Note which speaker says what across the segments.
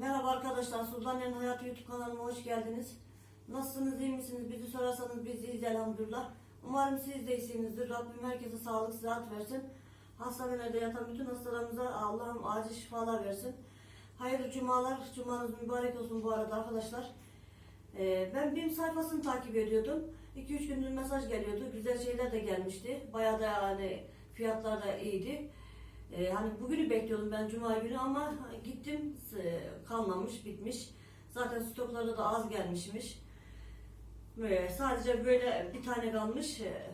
Speaker 1: Merhaba arkadaşlar, Sultanların Hayatı YouTube kanalıma hoş geldiniz. Nasılsınız, iyi misiniz? Bizi sorarsanız biz iyiyiz elhamdülillah. Umarım siz de iyisinizdir. Rabbim herkese sağlık, sıhhat versin. Hastanelerde yatan bütün hastalarımıza Allah'ım acil şifalar versin. Hayırlı cumalar, cumanız mübarek olsun bu arada arkadaşlar. Ee, ben BİM sayfasını takip ediyordum. 2-3 gündür mesaj geliyordu. Güzel şeyler de gelmişti. Bayağı da yani fiyatlar da iyiydi. Ee, hani bugünü bekliyordum ben cuma günü ama gittim e, kalmamış bitmiş. Zaten stoklarda da az gelmişmiş. Ee, sadece böyle bir tane kalmış e,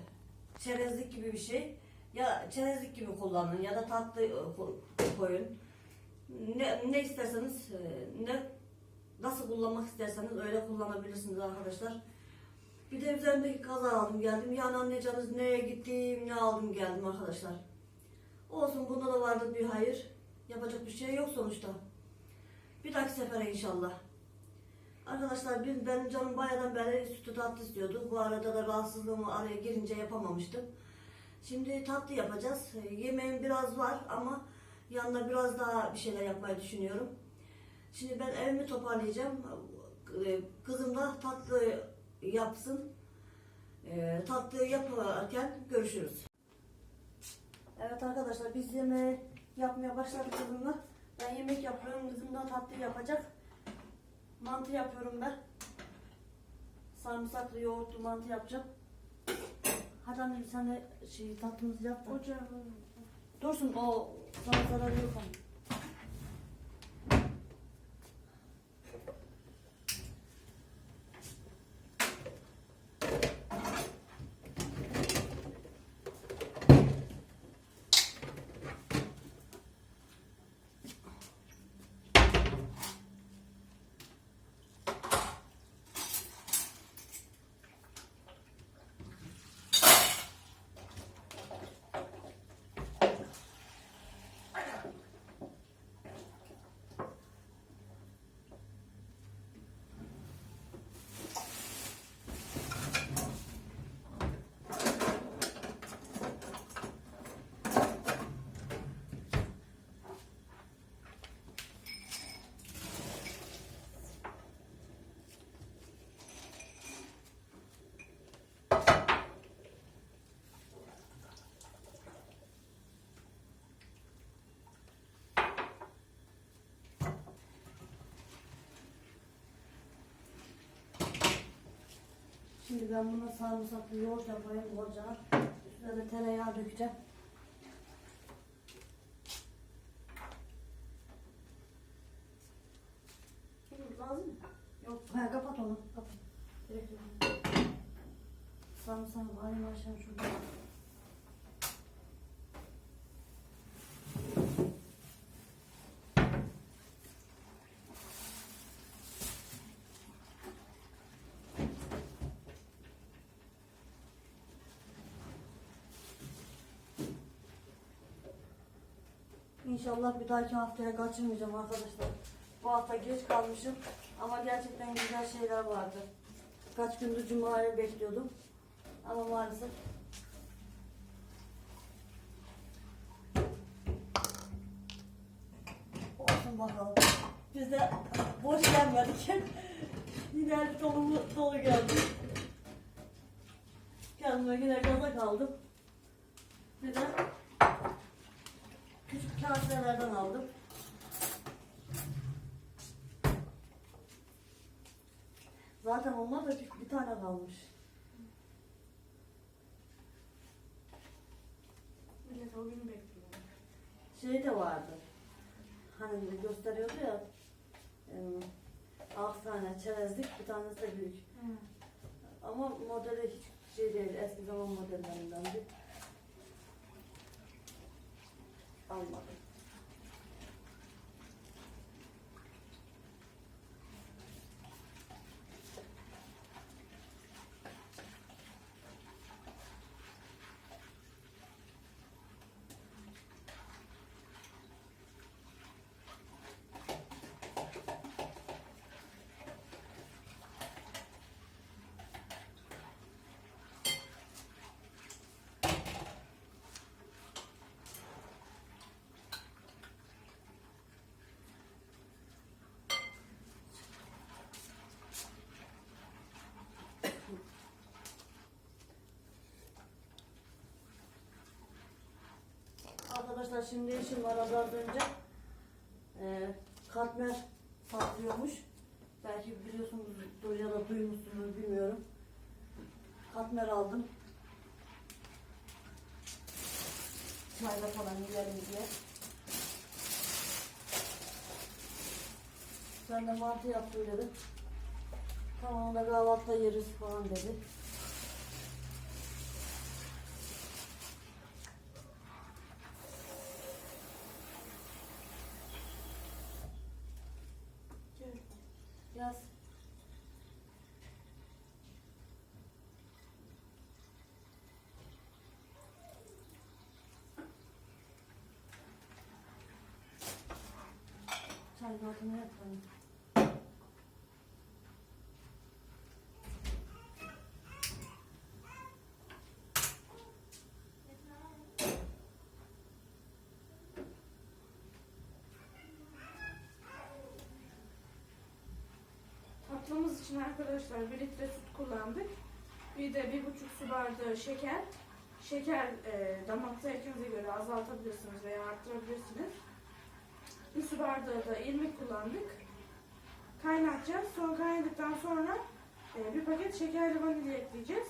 Speaker 1: çerezlik gibi bir şey. Ya çerezlik gibi kullanın ya da tatlı e, ko- koyun. Ne, ne isterseniz e, ne nasıl kullanmak isterseniz öyle kullanabilirsiniz arkadaşlar. Bir de üzerimdeki kaza aldım geldim. Yani anlayacağınız neye gittim ne aldım geldim arkadaşlar. Olsun bunda da vardır bir hayır. Yapacak bir şey yok sonuçta. Bir dahaki sefere inşallah. Arkadaşlar biz, benim canım bayağıdan beri sütü tatlı istiyordu. Bu arada da rahatsızlığımı araya girince yapamamıştım. Şimdi tatlı yapacağız. Yemeğim biraz var ama yanına biraz daha bir şeyler yapmayı düşünüyorum. Şimdi ben evimi toparlayacağım. E, Kızım da tatlı yapsın. E, Tatlı yaparken görüşürüz. Evet arkadaşlar biz yemeği yapmaya başladık kızımla. Ben yemek yapıyorum, kızım da tatlı yapacak. Mantı yapıyorum ben. Sarımsaklı yoğurtlu mantı yapacağım. Hadi anne sen de şey, tatlımızı yap da. Dursun o sana zararı yok onun. Şimdi ben buna sarımsaklı yoğurt yapayım ocağa. Üstüne de tereyağı dökeceğim. Lazım mı? Yok. Ha, kapat onu. Kapat. Direkt. Sarımsak alayım aşağı şurada. İnşallah bir dahaki haftaya kaçırmayacağım arkadaşlar. Bu hafta geç kalmışım ama gerçekten güzel şeyler vardı. Kaç gündür Cuma'yı bekliyordum. Ama maalesef olsun bakalım. Biz de boş gelmedik. yine dolu, dolu geldik. Kendime yine gaza kaldım. Bir de Zaten onlar da bir, bir tane kalmış.
Speaker 2: millet o günü bekliyor.
Speaker 1: Şey de vardı. Hani gösteriyordu ya. E, altı tane çerezlik, bir tanesi de büyük.
Speaker 2: Hı.
Speaker 1: Ama modeli hiç şey değil, eski zaman modellerindendi. Almadım. Arkadaşlar şimdi işim var az önce. Ee, katmer saklıyormuş. Belki biliyorsunuzdur ya da duymuşsunuz bilmiyorum. Katmer aldım. Çayla falan yiyelim diye. Ben de mantı yaptım dedim. Tamam da kahvaltıda yeriz falan dedi. Yapalım.
Speaker 2: Tatlımız için arkadaşlar 1 litre süt kullandık. Bir de bir buçuk su bardağı şeker. Şeker e, damak zevkinize göre azaltabilirsiniz veya arttırabilirsiniz. Bir su bardağı da irmik kullandık. Kaynatacağız. Son kaynadıktan sonra e, bir paket şekerli vanilya ekleyeceğiz.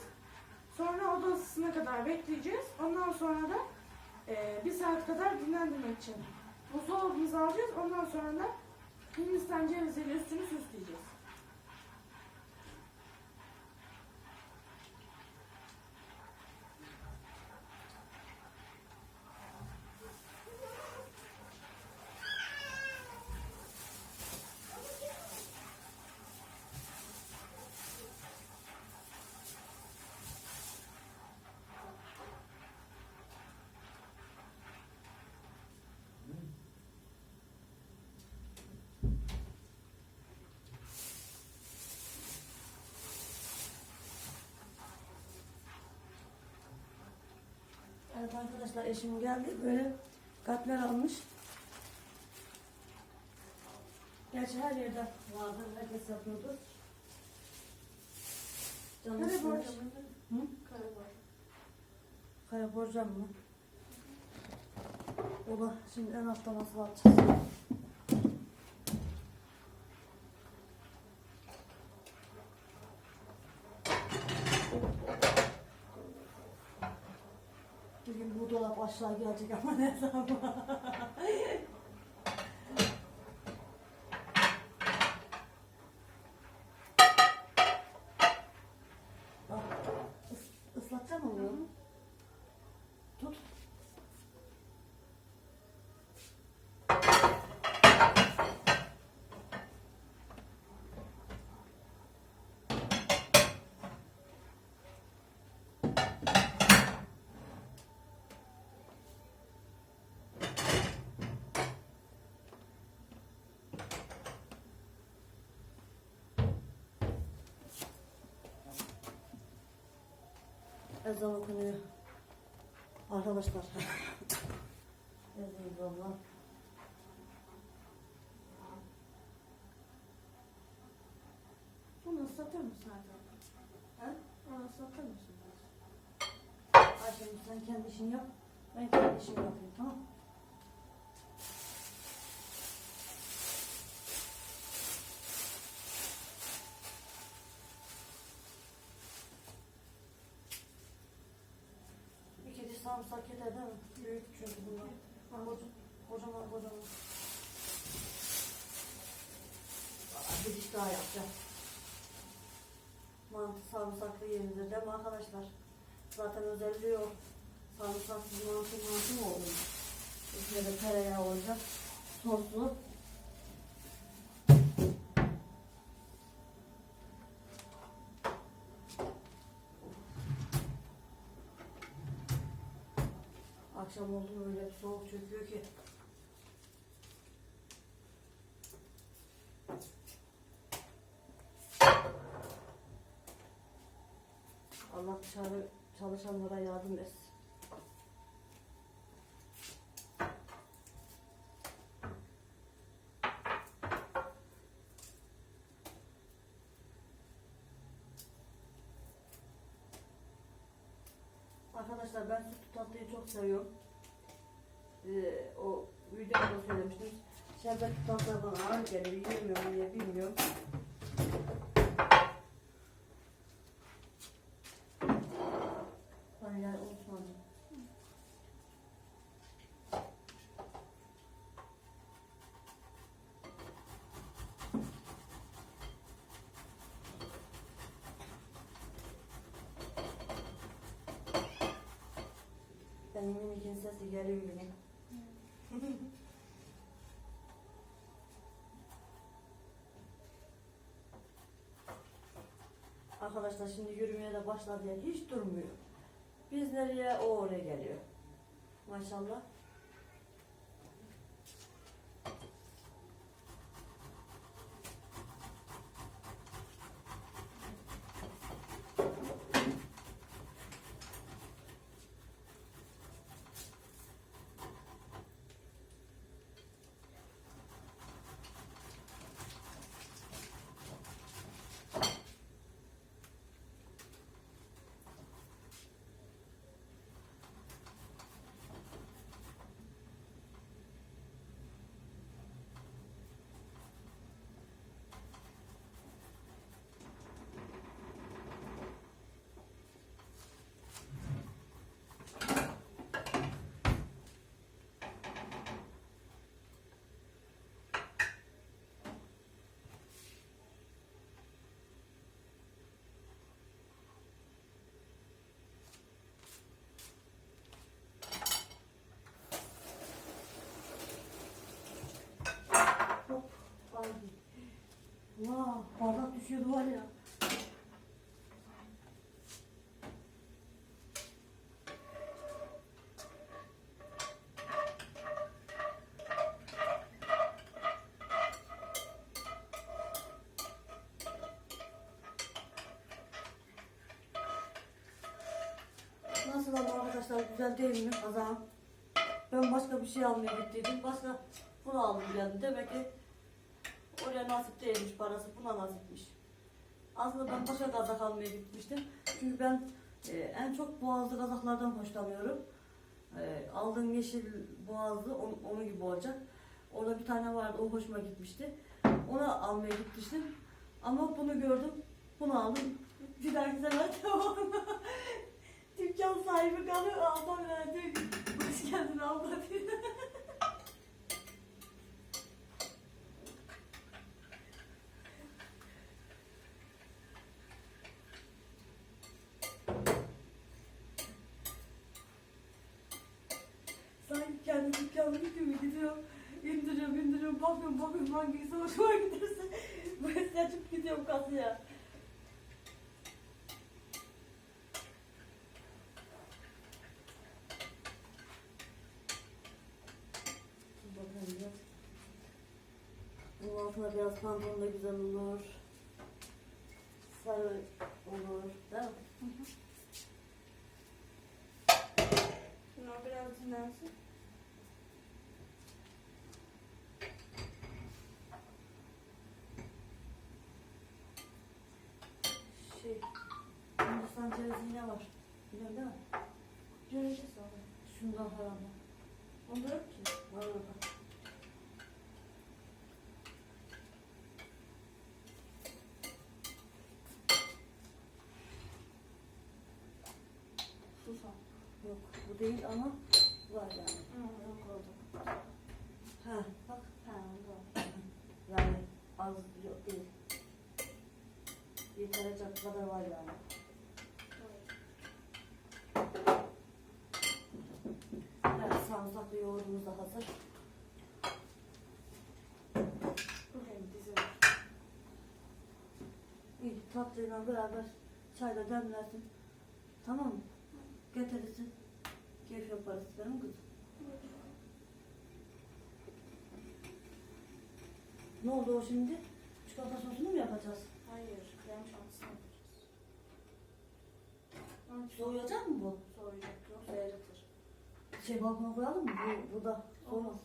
Speaker 2: Sonra oda ısısına kadar bekleyeceğiz. Ondan sonra da e, bir saat kadar dinlendirmek için buzdolabımıza alacağız. Ondan sonra da Hindistan ceviziyle üstünü süsleyeceğiz.
Speaker 1: Evet arkadaşlar eşim geldi böyle katmer almış. Gerçi her yerde vardı, herkes yapıyordu.
Speaker 2: Kare
Speaker 1: istemiş.
Speaker 2: borcam mı?
Speaker 1: Hı?
Speaker 2: Kare borcam.
Speaker 1: Kaya borcam mı? O da şimdi en altta nasıl atacağız? Bir gün bu dolap aşağı gelecek ama ne zaman? Bak, ıslatacak Ezan okunuyor. Arkadaşlar. Ezan valla.
Speaker 2: Bunu ıslatır mısın Erdem?
Speaker 1: He?
Speaker 2: Onu ıslatır mısın?
Speaker 1: Ayşem sen kendi işini yap. Ben kendi işimi yapayım tamam sarımsak yeter değil mi? Büyük çünkü bunlar. Kocaman, kocaman, kocaman. Bir diş daha yapacağım. Mantı sarımsaklı yenir değil mi arkadaşlar? Zaten özelliği o. Sarımsaksız mantı mantı mı olur? İçine de tereyağı olacak. Soslu. Akşam oldu öyle soğuk çöküyor ki. Allah dışarı çalışanlara yardım etsin. Arkadaşlar ben sütlü tatlıyı çok seviyorum. Ee, o videoda söylemiştim. Şerbet tatlı bana ağır geliyor. Yiyemiyorum diye bilmiyorum. Vanilya unutmadım. Minikin sesi geliyor yine. Arkadaşlar şimdi yürümeye de başladı yani hiç durmuyor. Biz nereye o oraya geliyor. Maşallah. Vah, bardak düşüyordu var ya. Nasıl ama arkadaşlar güzel değil mi kazağım? Ben başka bir şey almaya gittiydim. Başka bunu aldım geldim. Demek ki oraya nasip değilmiş parası. Buna nasipmiş. Aslında ben başka kazak almaya gitmiştim. Çünkü ben e, en çok boğazlı kazaklardan hoşlanıyorum. E, aldığım yeşil boğazlı onun, onun gibi olacak. Orada bir tane vardı o hoşuma gitmişti. Onu almaya gitmiştim. Ama bunu gördüm. Bunu aldım. Bir dahaki sefer. Dükkan sahibi kalıyor. Abla diyor ki hoş geldin abla diyor. kendi dükkanım gibi gidiyor. İndiriyorum, indiriyorum, bakıyorum, bakıyorum hangisi hoşuma giderse böyle seçip gidiyorum kasaya. Bunun altına biraz pantolon da güzel olur. Sarı olur, değil mi?
Speaker 2: Şimdi o biraz dinlensin.
Speaker 1: Şey, Hindistan cevizi yine var. Biliyorsun değil mi?
Speaker 2: Göreceğiz sonra.
Speaker 1: Şundan herhalde.
Speaker 2: Onda yok ki.
Speaker 1: Var orada.
Speaker 2: Susam.
Speaker 1: Yok bu değil ama var yani.
Speaker 2: Hı, yok
Speaker 1: bak
Speaker 2: Ha, onda.
Speaker 1: yani az yok değil. Yetecek kadar var yani. Evet sarımsaklı yoğurdumuz da hazır. İyi tatlıyla beraber çayla demlersin. Tamam mı? Getirirsin. Keyif yaparız benim kızım. Ne oldu o şimdi? Çikolata sosunu mu yapacağız?
Speaker 2: Hayır, krem şantısını yapacağız. Hı,
Speaker 1: Soğuyacak mı bu?
Speaker 2: Soğuyacak, eritir.
Speaker 1: Şey balkona koyalım mı? Bu, bu da.
Speaker 2: Olmaz.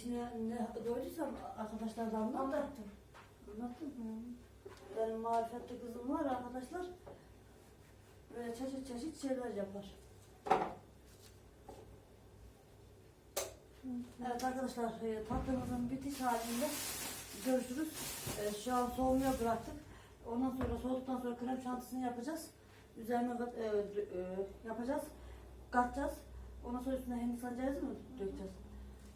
Speaker 1: İçine ne doyduysam arkadaşlar da anlat da.
Speaker 2: Anlattım.
Speaker 1: Anlattın mı? Benim marifetli kızım var arkadaşlar. Böyle çeşit çeşit şeyler yapar. Evet arkadaşlar e, tatlımızın bitiş halinde görüşürüz. E, Şu an soğumaya bıraktık. Ondan sonra soğuduktan sonra krem şantısını yapacağız. Üzerine e, e, yapacağız. Katacağız. Ondan sonra üstüne hindistan cevizi mi dökeceğiz?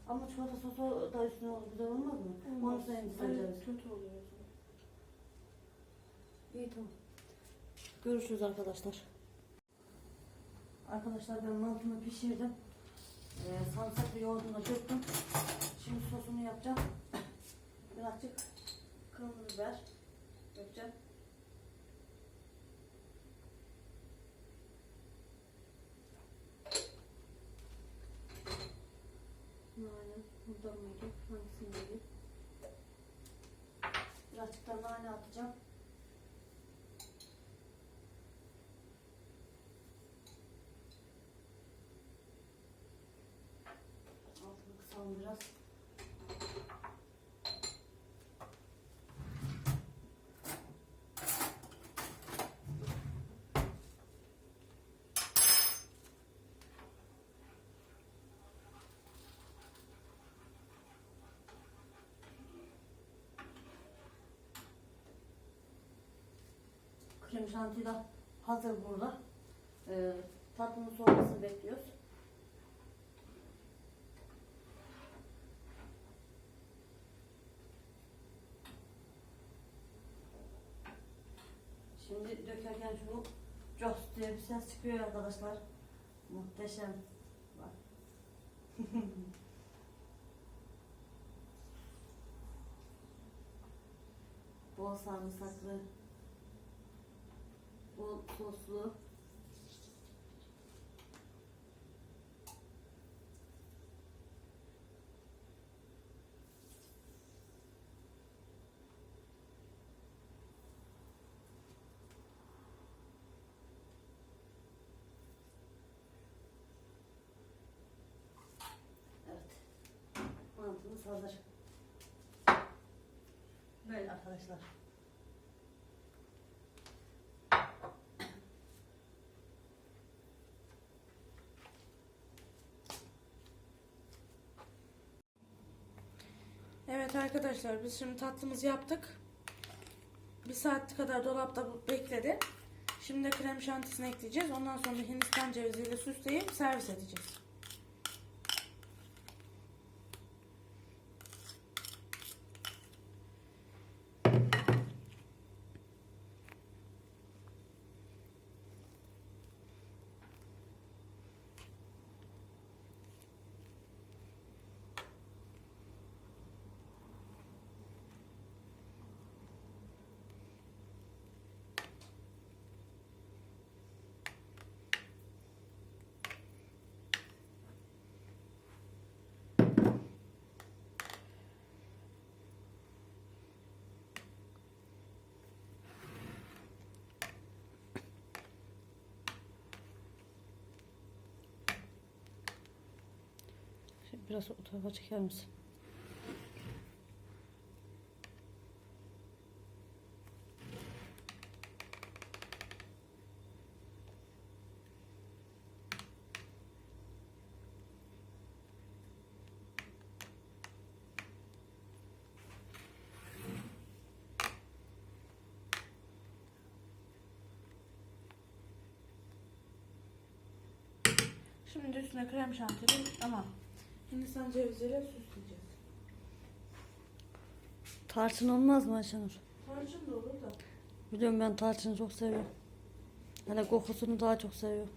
Speaker 1: Ama çikolata sosu da üstüne olur, güzel olmaz mı? Onun üstüne hindistan cevizi.
Speaker 2: Kötü oluyor. o zaman.
Speaker 1: İyi tamam. Görüşürüz arkadaşlar. Arkadaşlar ben mantımı pişirdim. Ee, sarımsaklı yoğurdunu döktüm. Şimdi sosunu yapacağım. Birazcık kırmızı biber dökeceğim. Nane, burada mıydı? Hangisindeydi? Birazcık da nane atacağım. Altını kısalım biraz. Krem şanti de hazır burada. Ee, tatlının soğumasını bekliyoruz. Şimdi dökerken şunu Jos diye bir ses çıkıyor arkadaşlar. Muhteşem. Bak. Bol sarımsaklı. Bol soslu. Mantımız hazır. Böyle arkadaşlar.
Speaker 2: Arkadaşlar biz şimdi tatlımızı yaptık. Bir saat kadar dolapta bekledi. Şimdi krem şantisini ekleyeceğiz. Ondan sonra hindistan ceviziyle süsleyip servis edeceğiz.
Speaker 1: Biraz o tarafa çeker misin?
Speaker 2: Şimdi üstüne krem şantili ama hindistan ceviziyle süsleyeceğiz.
Speaker 1: Tarçın olmaz mı Ayşenur?
Speaker 2: Tarçın da olur da.
Speaker 1: Biliyorum ben tarçını çok seviyorum. Hele kokusunu daha çok seviyorum.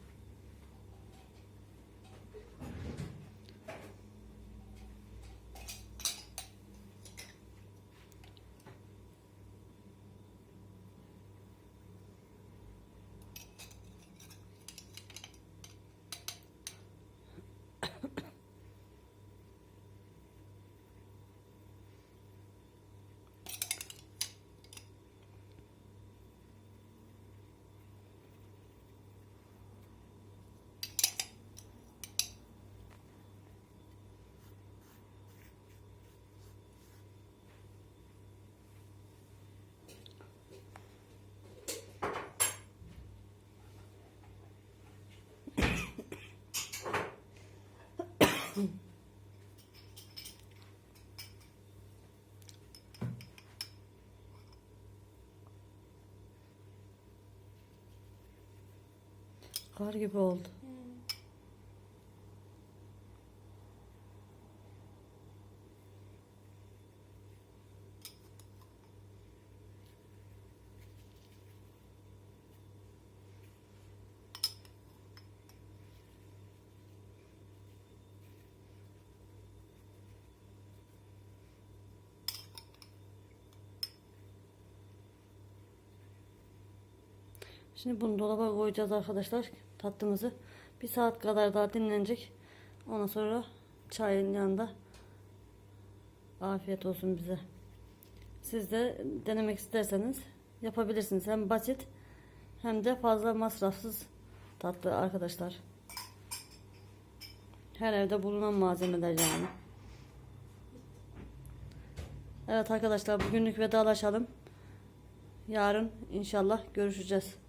Speaker 1: Kar gibi oldu. Şimdi bunu dolaba koyacağız arkadaşlar tatlımızı. Bir saat kadar daha dinlenecek. Ondan sonra çayın yanında afiyet olsun bize. Siz de denemek isterseniz yapabilirsiniz. Hem basit hem de fazla masrafsız tatlı arkadaşlar. Her evde bulunan malzemeler yani. Evet arkadaşlar bugünlük vedalaşalım. Yarın inşallah görüşeceğiz.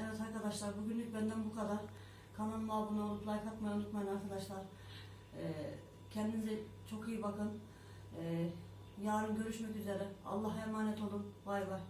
Speaker 1: Evet arkadaşlar bugünlük benden bu kadar. Kanalıma abone olup like atmayı unutmayın arkadaşlar. Ee, kendinize çok iyi bakın. Ee, yarın görüşmek üzere. Allah'a emanet olun. Bay bay.